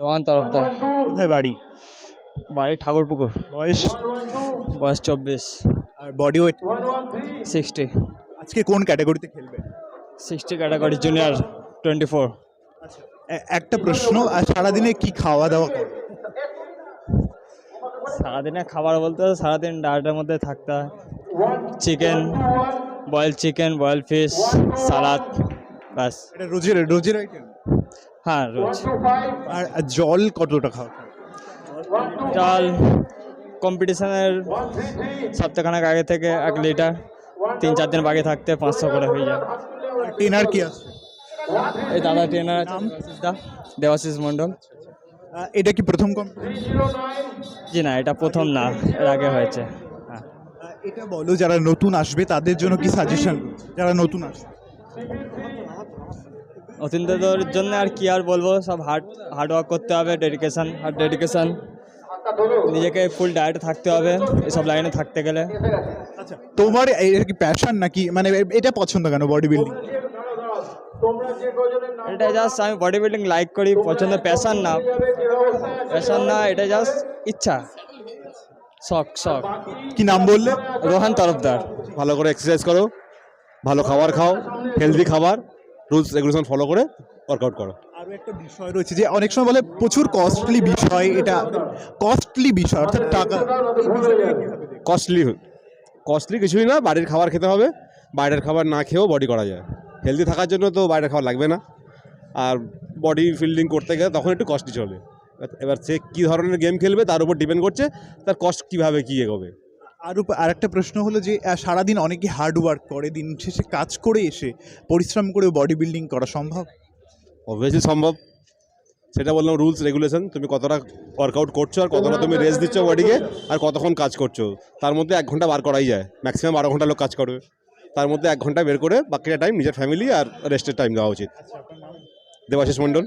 রোহান তরফদার কোথায় বাড়ি? বাড়ি ঠাকুরপুকুর। বয়স? বয়স চব্বিশ। আর বডি ওয়েট সিক্সটি আজকে কোন ক্যাটাগরিতে খেলবে? Sixty category junior twenty four একটা প্রশ্ন আর সারাদিনে কি খাওয়া দাওয়া করো? সারাদিনে খাবার বলতে সারাদিন ডায়েটের মধ্যে থাকতে হয়। Chicken boil chicken boil fish salad ব্যাস। এটা রোজের রোজের আইটেম হ্যাঁ রোজ আর আর জল কতটা খাও? জল কম্পিটিশনের সপ্তাহখানেক আগে থেকে এক লিটার তিন চার দিন বাকি থাকতে পাঁচশো করে হয়ে যায়। ট্রেনার কি আছে? এই দাদা ট্রেনার আছে দেবাশিস মণ্ডল। এটা কি প্রথম কম্পিটিশন জি না এটা প্রথম না এর আগে হয়েছে। হ্যাঁ। এটা বলো যারা নতুন আসবে তাদের জন্য কি সাজেশন যারা নতুন আসবে। অতীন্দ্রদের জন্য আর কি আর বলব সব হার্ড হার্ড ওয়ার্ক করতে হবে ডেডিকেশন আর ডেডিকেশন নিজেকে ফুল ডায়েটে থাকতে হবে এসব লাইনে থাকতে গেলে। আচ্ছা তোমার এটা কি প্যাশন নাকি? মানে এটা পছন্দ কেন বডি বিল্ডিং এটা জাস্ট আমি বডি বিল্ডিং লাইক করি পছন্দ প্যাশন না। প্যাশন না এটা জাস্ট ইচ্ছা। শখ শখ। কি নাম বললে? রোহান তরফদার। ভালো করে এক্সারসাইজ করো ভালো খাবার খাও হেলদি খাবার। রুলস রেগুলেশন ফলো করে ওয়ার্কআউট করো। আরও একটা বিষয় রয়েছে যে অনেক সময় বলে প্রচুর কস্টলি বিষয় এটা কস্টলি বিষয় অর্থাৎ টাকা? কস্টলি কস্টলি কিছুই না বাড়ির খাবার খেতে হবে বাইরের খাবার না খেয়েও বডি করা যায়। হেলদি থাকার জন্য তো বাইরের খাবার লাগবে না। আর বডি ফিল্ডিং করতে গেলে তখন একটু কস্টলি চলে। এবার সে কী ধরনের গেম খেলবে তার উপর ডিপেন্ড করছে তার কস্ট কীভাবে কী এগোবে। আর আর একটা প্রশ্ন হলো যে সারাদিন অনেকে হার্ড ওয়ার্ক করে, দিন শেষে কাজ করে এসে পরিশ্রম করে বডি বিল্ডিং করা সম্ভব? অবভিয়াসলি সম্ভব। সেটা বললাম রুলস রেগুলেশন তুমি কতটা ওয়ার্কআউট করছ আর কতটা তুমি রেস্ট দিচ্ছ বডিকে আর কতক্ষণ কাজ করছ। তার মধ্যে এক ঘণ্টা বার করাই যায়। ম্যাক্সিমাম বারো ঘণ্টা লোক কাজ করবে। তার মধ্যে এক ঘণ্টা বের করে বাকিটা টাইম নিজের ফ্যামিলি আর রেস্টের টাইম দেওয়া উচিত। দেবাশিস মণ্ডল।